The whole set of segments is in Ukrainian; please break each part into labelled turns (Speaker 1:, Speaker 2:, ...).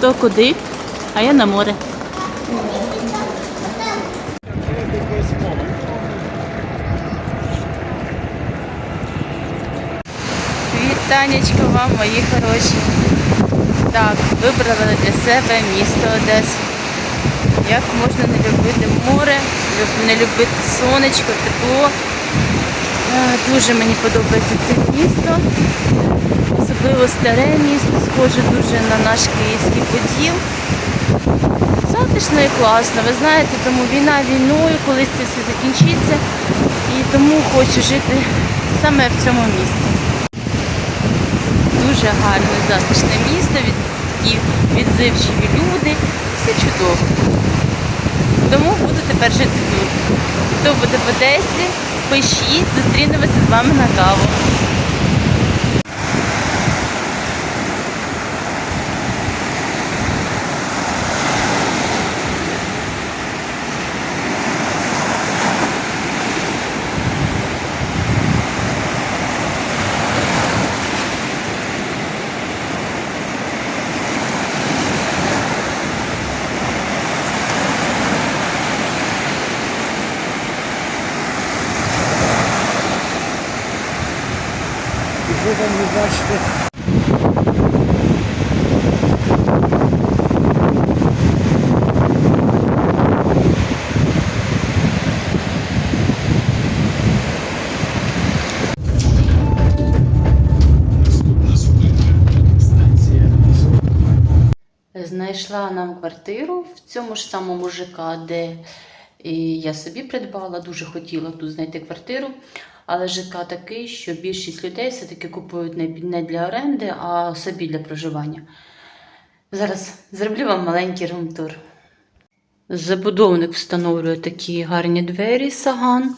Speaker 1: Хто куди, а я на море. Вітанечко вам, мої хороші. Так, вибрала для себе місто Одесу. Як можна не любити море, не любити сонечко, тепло. Е, Дуже мені подобається це місто. Особливо старе місто, схоже дуже на наш київський поділ. Затишно і класно. Ви знаєте, тому війна війною, колись це все закінчиться. І тому хочу жити саме в цьому місті. Дуже гарне затишне місто, і відзивчиві люди. Все чудово. Тому буду тепер жити тут. Хто буде в Одесі, пишіть, зустрінемося з вами на каву.
Speaker 2: І ви там не бачите.
Speaker 1: Знайшла нам квартиру в цьому ж самому ЖК, де я собі придбала. Дуже хотіла тут знайти квартиру. Але ЖК такий, що більшість людей все-таки купують не для оренди, а собі для проживання. Зараз зроблю вам маленький румтур. Забудовник встановлює такі гарні двері саган.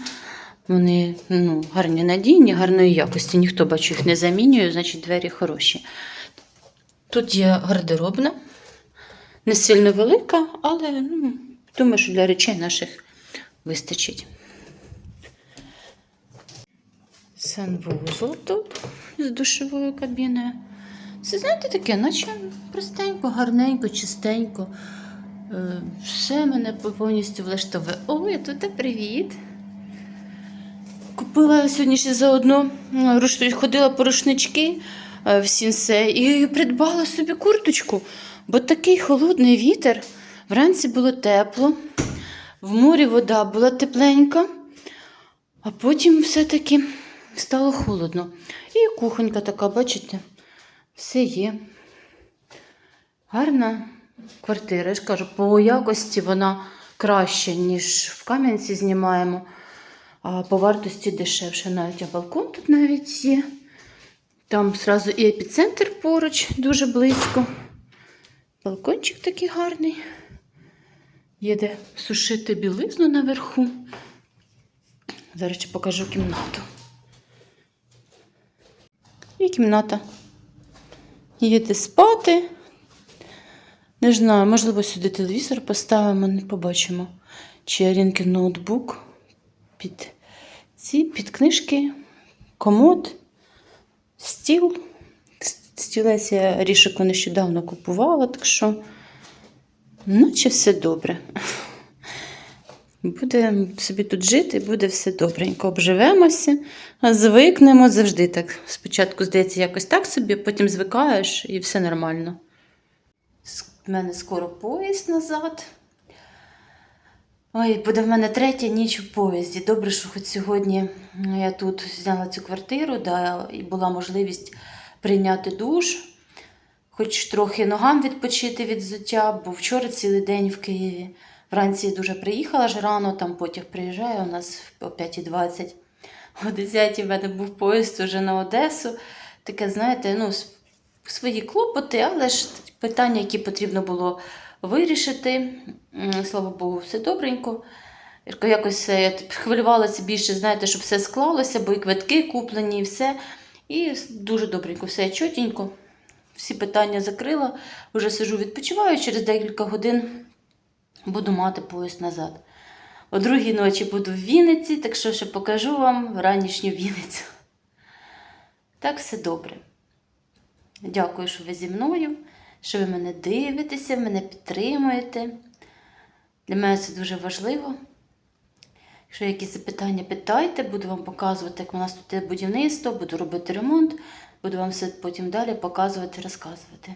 Speaker 1: Вони ну, гарні надійні, гарної якості. Ніхто бачу їх не замінює, значить двері хороші. Тут є гардеробна, не сильно велика, але ну, думаю, що для речей наших вистачить. Санвузол тут з душовою кабіною. Це, знаєте, таке, наче простенько, гарненько, чистенько. Е, Все мене повністю влаштовує. Ой, тут привіт. Купила сьогодні ще заодно ходила по рушнички е, в сінсе і придбала собі курточку, бо такий холодний вітер. Вранці було тепло, в морі вода була тепленька, а потім все-таки стало холодно. І кухонька така, бачите, все є. Гарна квартира. Я ж кажу, по якості вона краще, ніж в Кам'янці знімаємо. А по вартості дешевше навіть. Балкон тут навіть є. Там зразу і епіцентр поруч, дуже близько. Балкончик такий гарний. Є де сушити білизну наверху. Зараз ще покажу кімнату. І кімната. Де спати. Не знаю, можливо, сюди телевізор поставимо, не побачимо. Чи Арінкин ноутбук під ці під книжки, комод, стіл. Стілець я рішику нещодавно купувала, так що, наче все добре. Будемо собі тут жити, буде все добренько. Обживемося, звикнемо завжди так. Спочатку, здається, якось так собі, потім звикаєш і все нормально. В мене скоро поїзд назад. Ой, буде в мене третя ніч у поїзді. Добре, що хоч сьогодні я тут зняла цю квартиру, да, і була можливість прийняти душ, хоч трохи ногам відпочити від взуття, бо вчора цілий день в Києві. Вранці дуже приїхала ж рано, там потяг приїжджає у нас о 5.20. О 10 в мене був поїзд уже на Одесу. Таке, знаєте, ну, свої клопоти, але ж питання, які потрібно було вирішити. Слава Богу, все добренько. Якось е, я хвилювалася більше, знаєте, щоб все склалося, бо і квитки куплені, і все. І дуже добренько, все чотенько. Всі питання закрила. Вже сижу, відпочиваю. Через декілька годин буду мати поїзд назад. О другій ночі буду в Вінниці, так що ще покажу вам ранішню Вінницю. Так все добре. Дякую, що ви зі мною. що ви мене дивитеся, мене підтримуєте. Для мене це дуже важливо. Якщо якісь запитання, питайте, буду вам показувати, як у нас тут є будівництво, буду робити ремонт, буду вам все потім далі показувати, розказувати.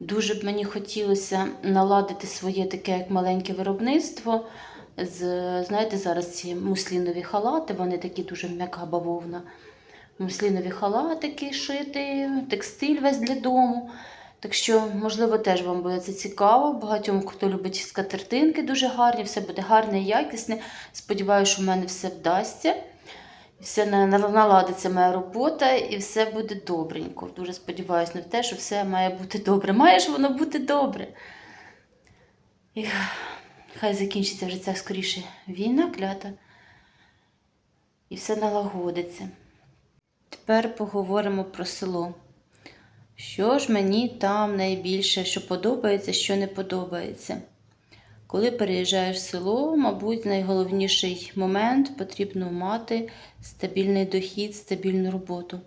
Speaker 1: Дуже б мені хотілося наладити своє таке як маленьке виробництво. З, знаєте, зараз ці муслінові халати, вони такі дуже м'яка бавовна. Муслінові халатики шити, текстиль весь для дому. Так що, можливо, теж вам буде це цікаво. Багатьом, хто любить скатертинки, дуже гарні, все буде гарне і якісне. Сподіваюся, що в мене все вдасться. Все на- на- наладиться моя робота і все буде добренько. Дуже сподіваюся на те, що все має бути добре. Має ж воно бути добре. І хай закінчиться вже ця скоріше війна клята. І все налагодиться. Тепер поговоримо про село. Що ж мені там найбільше, що подобається, що не подобається. Коли переїжджаєш в село, мабуть, найголовніший момент потрібно мати стабільний дохід, стабільну роботу.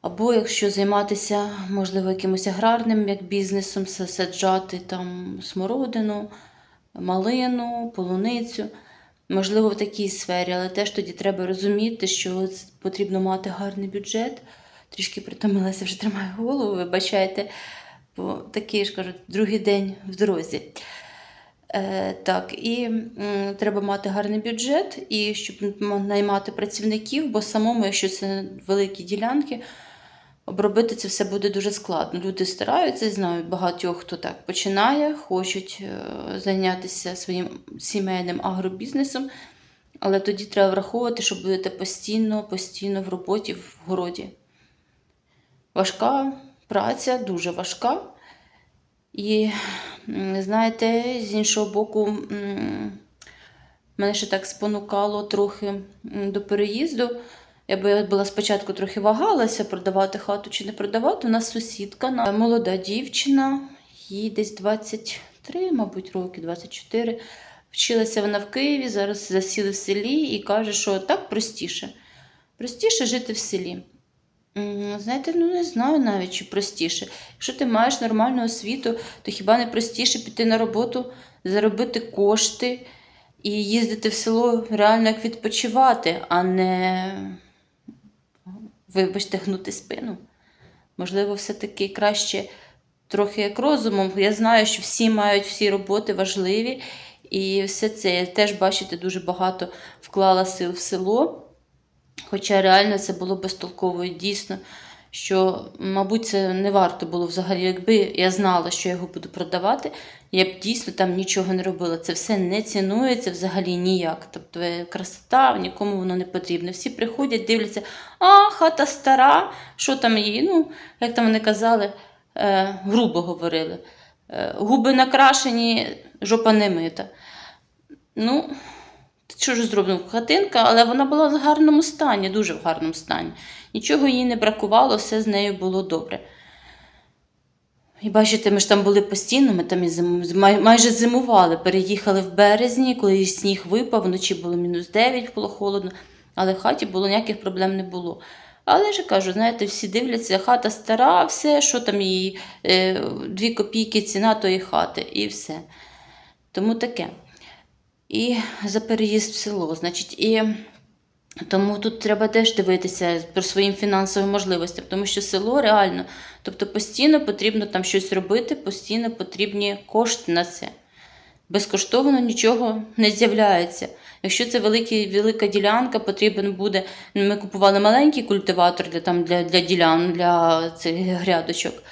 Speaker 1: Або якщо займатися, можливо, якимось аграрним як бізнесом, са- саджати там смородину, малину, полуницю. Можливо, в такій сфері, але теж тоді треба розуміти, що потрібно мати гарний бюджет. Трішки притомилася, вже тримаю голову, вибачайте, бо такий ж кажуть, другий день в дорозі. Е, так, і треба мати гарний бюджет, і щоб наймати працівників, бо самому, якщо це великі ділянки, обробити це все буде дуже складно. Люди стараються, знаю багатьох, хто так починає, хочуть е, зайнятися своїм сімейним агробізнесом, але тоді треба враховувати, що будете постійно, постійно в роботі в городі. Важка праця, дуже важка. І знаєте, з іншого боку, мене ще так спонукало трохи до переїзду. Я би була спочатку трохи вагалася, продавати хату чи не продавати. У нас сусідка, молода дівчина, їй десь 23, мабуть, роки, 24. Вчилася вона в Києві, зараз засіли в селі і каже, що так простіше. Простіше жити в селі. Знаєте, ну не знаю навіть, чи простіше. Якщо ти маєш нормальну освіту, то хіба не простіше піти на роботу, заробити кошти і їздити в село реально як відпочивати, а не, вибачте, гнути спину. Можливо, все-таки краще трохи як розумом. Я знаю, що всі мають всі роботи важливі, і все це я теж, бачите, дуже багато вклала сил в село. Хоча реально це було безтолково і дійсно, що, мабуть, це не варто було взагалі, якби я знала, що я його буду продавати, я б дійсно там нічого не робила. Це все не цінується взагалі ніяк. Тобто е, красота, нікому воно не потрібно. Всі приходять, дивляться, а, хата стара, що там її? Ну, як там вони казали, е, грубо говорили. Е, губи накрашені, жопа не мита. Ну, що ж зроблено? Хатинка, але вона була в гарному стані, дуже в гарному стані. Нічого їй не бракувало, все з нею було добре. І бачите, ми ж там були постійно, ми там і зим... май- майже зимували. Переїхали в березні, коли сніг випав, вночі було мінус 9, було холодно, але в хаті було ніяких проблем не було. Але ж кажу, знаєте, всі дивляться, хата стара, все, що там її, е, дві копійки ціна тої хати, і все. Тому таке. І за переїзд в село. Значить, і тому тут треба теж дивитися про своїм фінансовим можливостям, тому що село реально, тобто постійно потрібно там щось робити, постійно потрібні кошти на це. Безкоштовно нічого не з'являється. Якщо це великий, велика ділянка, потрібен буде. Ми купували маленький культиватор для, там, для, для ділян, для цих грядочок.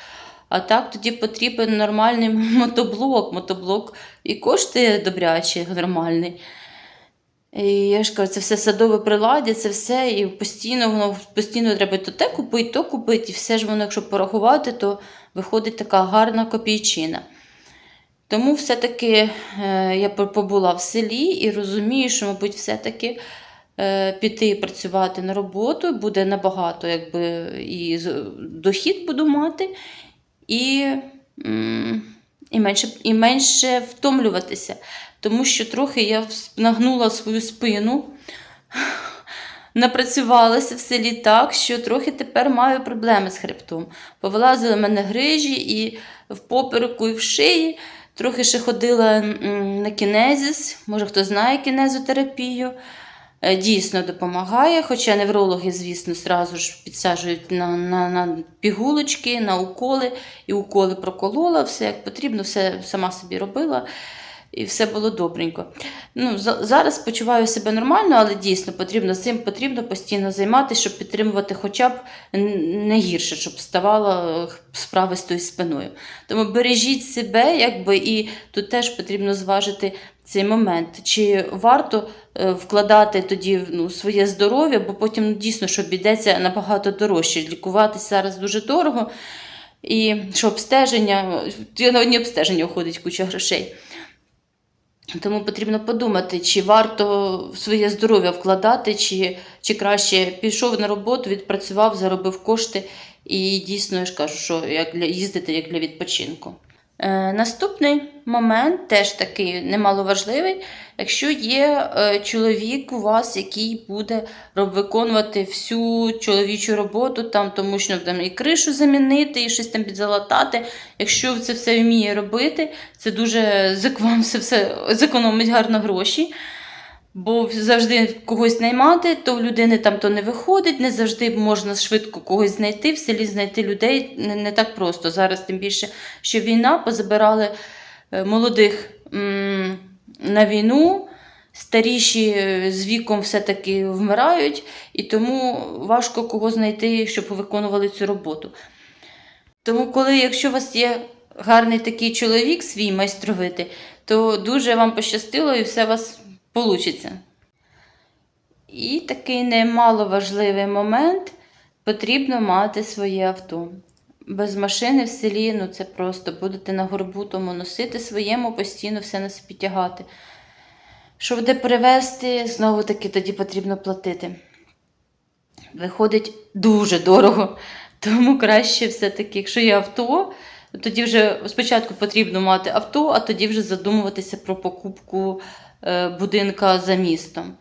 Speaker 1: А так тоді потрібен нормальний мотоблок. Мотоблок і коштує добряче, нормальний. І я ж кажу, це все садове приладдя, це все, і постійно воно постійно треба то те купити, то купити, і все ж воно, якщо порахувати, то виходить така гарна копійчина. Тому все-таки е, я побула в селі і розумію, що, мабуть, все-таки е, піти працювати на роботу буде набагато, якби і дохід буду мати, і, і, менше, і менше втомлюватися. Тому що трохи я нагнула свою спину. напрацювалася в селі так, що трохи тепер маю проблеми з хребтом. Повилазили в мене грижі і в попереку, і в шиї. Трохи ще ходила на кінезіс, може хто знає кінезотерапію. Е, Дійсно допомагає, хоча неврологи, звісно, зразу ж підсаджують на, на, на пігулочки, на уколи, і уколи проколола, все як потрібно, все сама собі робила, і все було добренько. Ну, зараз почуваю себе нормально, але дійсно потрібно цим потрібно постійно займатися, щоб підтримувати хоча б не гірше, щоб ставало е, справи з тою спиною. Тому бережіть себе, якби, і тут теж потрібно зважити цей момент. Чи варто е, вкладати тоді ну, своє здоров'я, бо потім ну, дійсно що обійдеться набагато дорожче. Лікуватися зараз дуже дорого. І що обстеження, на одні обстеження уходить куча грошей. Тому потрібно подумати, чи варто своє здоров'я вкладати, чи, чи краще пішов на роботу, відпрацював, заробив кошти. І дійсно, я ж кажу, що як для їздити як для відпочинку. Е, наступний момент теж такий немаловажливий. Якщо є е, чоловік у вас, який буде виконувати всю чоловічу роботу, там, тому що там і кришу замінити, і щось там підзалатати. Якщо це все вміє робити, це дуже вам все, все зекономить гарно гроші. Бо завжди когось наймати, то в людини там то не виходить, не завжди можна швидко когось знайти. В селі знайти людей не, не так просто. Зараз тим більше, що війна позабирали е, молодих м, на війну, старіші е, з віком все-таки вмирають, і тому важко кого знайти, щоб виконували цю роботу. Тому, коли, якщо у вас є гарний такий чоловік, свій майстровитий, то дуже вам пощастило і все вас вийде. І такий немаловажливий момент потрібно мати своє авто. Без машини в селі ну це просто будете на горбу тому носити своєму, постійно все на собі тягати. Щоб де привезти, знову таки тоді потрібно платити. Виходить дуже дорого. Тому краще все-таки, якщо є авто, тоді вже спочатку потрібно мати авто, а тоді вже задумуватися про покупку будинка за містом.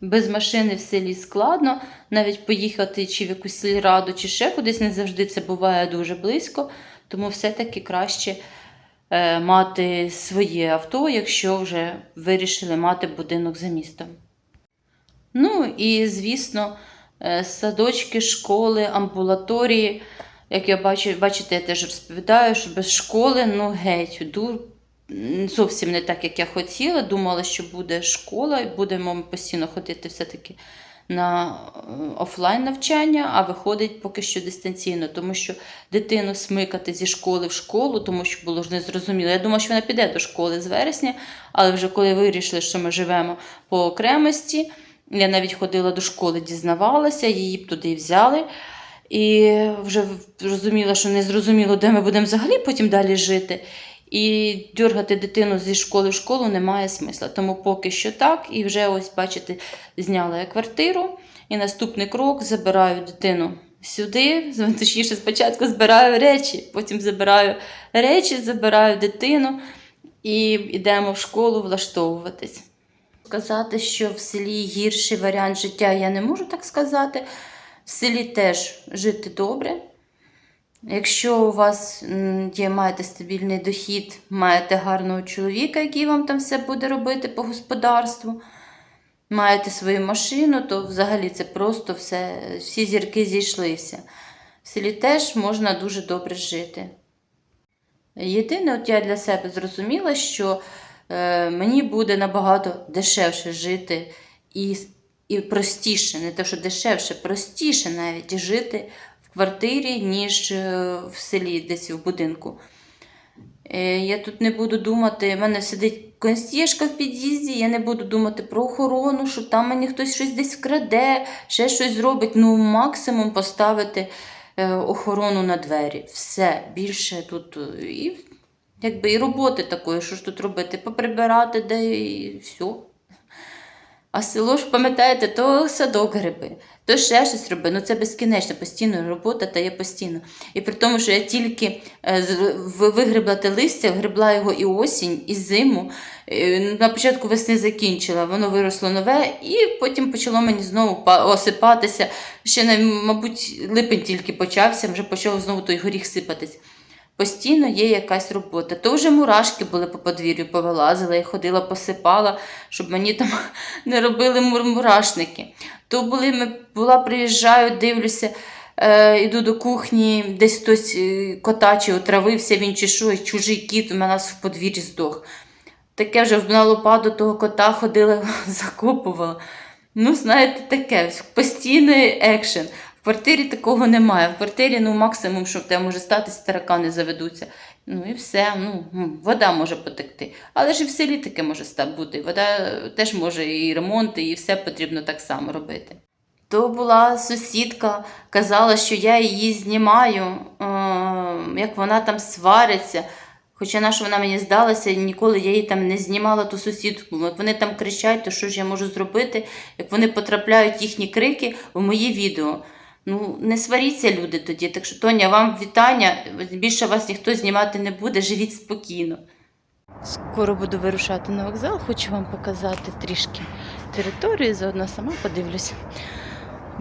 Speaker 1: Без машини в селі складно, навіть поїхати чи в якусь сільраду, чи ще кудись не завжди це буває дуже близько, тому все-таки краще е, мати своє авто, якщо вже вирішили мати будинок за містом. Ну і, звісно, е, садочки, школи, амбулаторії. Як я бачу, бачите, я теж розповідаю, що без школи, ну геть, зовсім не так, як я хотіла. Думала, що буде школа, і будемо постійно ходити все-таки на офлайн навчання, а виходить поки що дистанційно, тому що дитину смикати зі школи в школу, тому що було ж незрозуміло. Я думала, що вона піде до школи з вересня, але вже коли вирішили, що ми живемо по окремості, я навіть ходила до школи, дізнавалася, її б туди взяли. І вже розуміла, що не зрозуміло, де ми будемо взагалі потім далі жити. І дергати дитину зі школи в школу немає смисла. Тому поки що так. І вже ось, бачите, зняла я квартиру. І наступний крок забираю дитину сюди. Точніше, спочатку збираю речі, потім забираю речі, забираю дитину і йдемо в школу влаштовуватись. Сказати, що в селі гірший варіант життя я не можу так сказати. В селі теж жити добре. Якщо у вас є, маєте стабільний дохід, маєте гарного чоловіка, який вам там все буде робити по господарству, маєте свою машину, то взагалі це просто все, всі зірки зійшлися. В селі теж можна дуже добре жити. Єдине, от я для себе зрозуміла, що е, мені буде набагато дешевше жити і, і простіше, не те, що дешевше, простіше навіть жити квартирі, ніж е, в селі, десь в будинку. Е, Я тут не буду думати, в мене сидить консьєжка в під'їзді, я не буду думати про охорону, що там мені хтось щось десь вкраде, ще щось зробить. Ну, максимум поставити е, охорону на двері. Все, більше тут і, якби, і роботи такої, що ж тут робити, поприбирати де і все. А село ж, пам'ятаєте, то садок гриби, то ще щось роби. Ну це безкінечно, постійно робота та є постійно. І при тому, що я тільки е, вигребла те листя, гребла його і осінь, і зиму. Е, На початку весни закінчила, воно виросло нове, і потім почало мені знову осипатися. Ще, мабуть, липень тільки почався, вже почав знову той горіх сипатись. Постійно є якась робота. То вже мурашки були по подвір'ю, повилазила і ходила, посипала, щоб мені там не робили мурашники. То були, ми, була, приїжджаю, дивлюся, е, йду до кухні, десь хтось е, кота чи отравився, він чи що, чужий кіт у мене в подвір'ї здох. Таке вже на лопату того кота ходила, закопувала. Ну, знаєте, таке, постійний екшен. Квартирі такого немає. В квартирі, ну, максимум, що в тебе може статися, таракани заведуться. Ну і все. Ну, вода може потекти. Але ж і в селі таке може бути. Вода теж може і ремонти, і все потрібно так само робити. То була сусідка, казала, що я її знімаю, е, як вона там свариться. Хоча на що вона мені здалася, ніколи я її там не знімала ту сусідку. От вони там кричать, то що ж я можу зробити, як вони потрапляють їхні крики в мої відео. Ну, не сваріться, люди тоді. Так що, Тоня, вам вітання. Більше вас ніхто знімати не буде, живіть спокійно. Скоро буду вирушати на вокзал, хочу вам показати трішки територію, заодно сама подивлюся.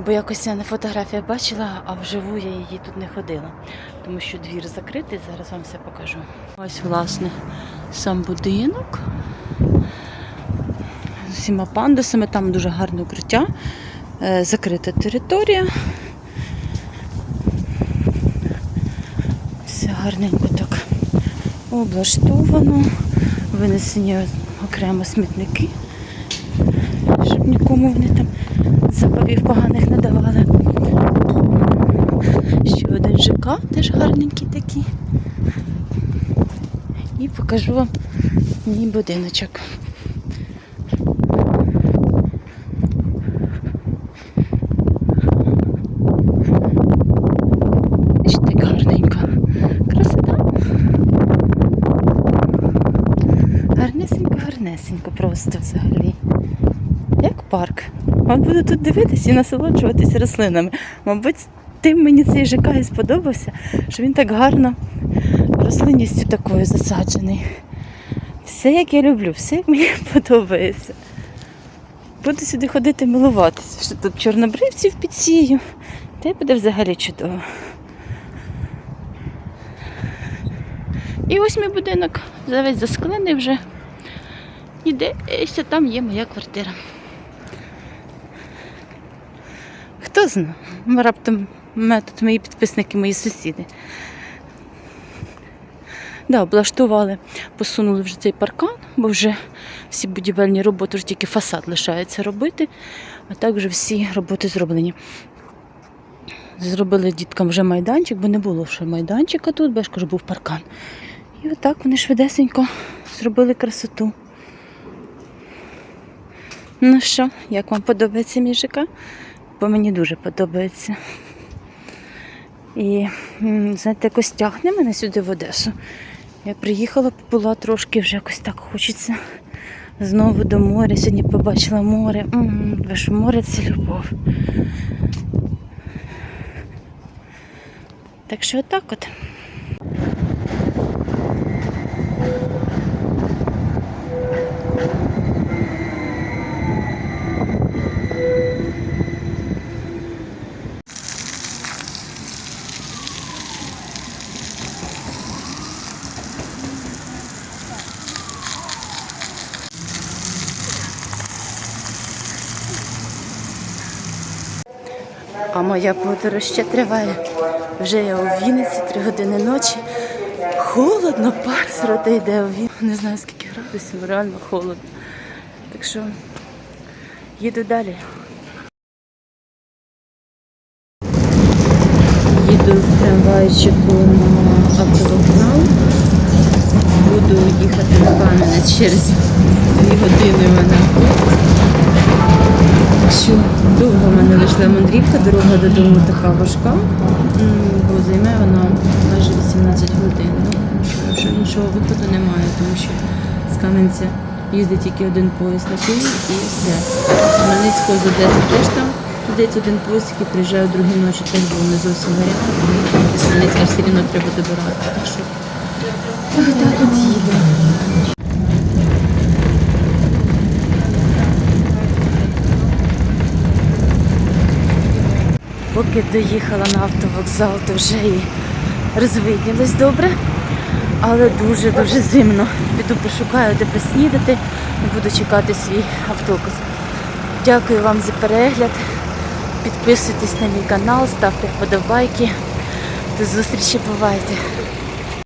Speaker 1: Бо якось я на фотографіях бачила, а вживу я її тут не ходила, тому що двір закритий, зараз вам все покажу. Ось, власне, сам будинок з усіма пандусами, там дуже гарне укриття, е, закрита територія. Все гарненько так облаштовано, винесені окремо смітники, щоб нікому вони там запахів поганих не давали. Ще один ЖК, теж гарненький такий. І покажу вам мій будиночок. Ще так гарненько. Красота. Гарнесенько, гарнесенько просто взагалі. Як парк. От буду тут дивитися і насолоджуватися рослинами. Мабуть, тим мені цей ЖК і сподобався, що він так гарно рослинністю такою засаджений. Все, як я люблю, все, як мені подобається. Буду сюди ходити милуватися, що тут чорнобривців підсію, та й буде взагалі чудово. І ось мій будинок завесь засклений вже. І десь там є моя квартира. Хто знає, раптом мене тут мої підписники, мої сусіди. Да, облаштували, посунули вже цей паркан, бо вже всі будівельні роботи, вже тільки фасад лишається робити, а так вже всі роботи зроблені. Зробили діткам вже майданчик, бо не було ще майданчика тут, бо я ж кажу, був паркан. І отак вони швидесенько зробили красоту. Ну що, як вам подобається мій ЖК? Бо мені дуже подобається. І знаєте, якось тягне мене сюди в Одесу. Я приїхала, була трошки, вже якось так хочеться знову до моря. Сьогодні побачила море. Ви ж море це любов. Так що отак от. Моя подорож ще триває. Вже я у Вінниці, три години ночі. Холодно, пар з роти йде у Вінниці. Не знаю скільки градусів, реально холодно. Так що їду далі. Їду в трамвайчику на автовокзал. Буду їхати на Кам'янець через дві години мене. Що довго в мене вийшла мандрівка, дорога додому така важка, бо займе вона майже 18 годин. Ну, що іншого виходу немає, тому що з Кам'янця
Speaker 3: їздить тільки один поїзд на Київ і все. Хмельницького з Одеси теж там туди один поїзд, який приїжджає о другій ночі, теж був не зовсім варіант. Хмельницька все рівно треба добирати. Так що так от їде.
Speaker 1: Поки доїхала на автовокзал, то вже і розвиднілось добре, але дуже-дуже зимно. Піду пошукаю, де поснідати і буду чекати свій автобус. Дякую вам за перегляд. Підписуйтесь на мій канал, ставте вподобайки. До зустрічі, бувайте!